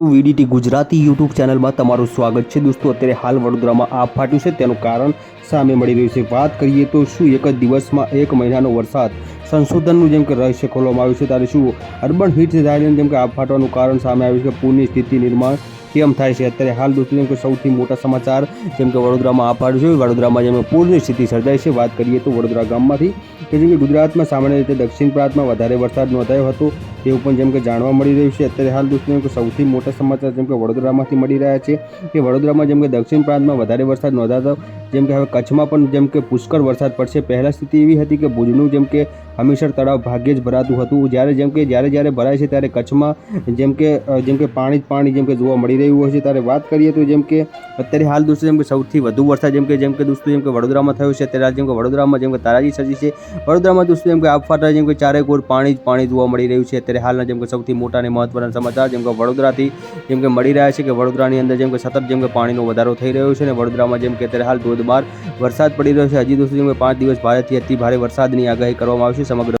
VDT Gujarati YouTube ચેનલમાં તમારું સ્વાગત છે. દોસ્તો, અત્યારે હાલ વડોદરામાં આપ ફાટ્યું છે. તેનું કારણ સામે મળી રહ્યું છે. વાત કરીએ તો શું એક જ દિવસમાં એક મહિનાનો વરસાદ સંશોધનનું જેમ કે રહસ્ય ખોલવામાં આવ્યું છે, ત્યારે શું અર્બન હીટ થાય જેમ કે આપ ફાટવાનું કારણ સામે આવ્યું છે. પૂરની સ્થિતિ નિર્માણ કેમ થાય છે? અત્યારે હાલ દોસ્તો કે સૌથી મોટા સમાચાર, જેમ કે વડોદરામાં આ પાડ્યું છે વડોદરામાં જેમ પૂરની સ્થિતિ સર્જાઈ છે, વાત કરીએ તો વડોદરા ગામમાંથી, કે જેમ કે ગુજરાતમાં સામાન્ય રીતે દક્ષિણ પ્રાંતમાં વધારે વરસાદ નોંધાયો હતો, તેવું પણ જેમ કે જાણવા મળી રહ્યું છે. અત્યારે હાલ દોસ્તો કે સૌથી મોટા સમાચાર જેમ કે વડોદરામાંથી મળી રહ્યા છે, કે વડોદરામાં જેમ કે દક્ષિણ પ્રાંતમાં વધારે વરસાદ નોંધાતો જેમ કે હવે કચ્છમાં પણ જેમ કે પુષ્કળ વરસાદ પડશે પહેલાં સ્થિતિ એવી હતી કે ભુજનું જેમ કે હમીસર તળાવ ભાગ્યે જ ભરાતું હતું જ્યારે જેમ કે જ્યારે જ્યારે ભરાય છે ત્યારે કચ્છમાં જેમ કે જેમ કે પાણી જ પાણી જેમ કે જોવા મળી રહ્યું હોય છે ત્યારે વાત કરીએ તો જેમ કે અત્યારે હાલ દોસ્તો જેમ કે સૌથી વધુ વરસાદ જેમ કે જેમ કે દોસ્તો જેમ કે વડોદરામાં થયો છે અત્યારે હાલ જેમ કે વડોદરામાં જેમ કે તારાજી સજી છે વડોદરામાં દોસ્તો જેમ કે આપફાટા જેમ કે ચારે કોર પાણી જ પાણી જોવા મળી રહ્યું છે અત્યારે હાલના જેમ કે સૌથી મોટા અને મહત્વના સમાચાર જેમ કે વડોદરાથી જેમ કે મળી રહ્યા છે કે વડોદરાની અંદર જેમ કે સતત જેમ કે પાણીનો વધારો થઈ રહ્યો છે અને વડોદરામાં જેમ કે અત્યારે હાલ ધોધમાર વરસાદ પડી રહ્યો છે. હજી દોસ્તો જેમ કે પાંચ દિવસ ભારેથી અતિ ભારે વરસાદની આગાહી કરવામાં આવશે સમગ્ર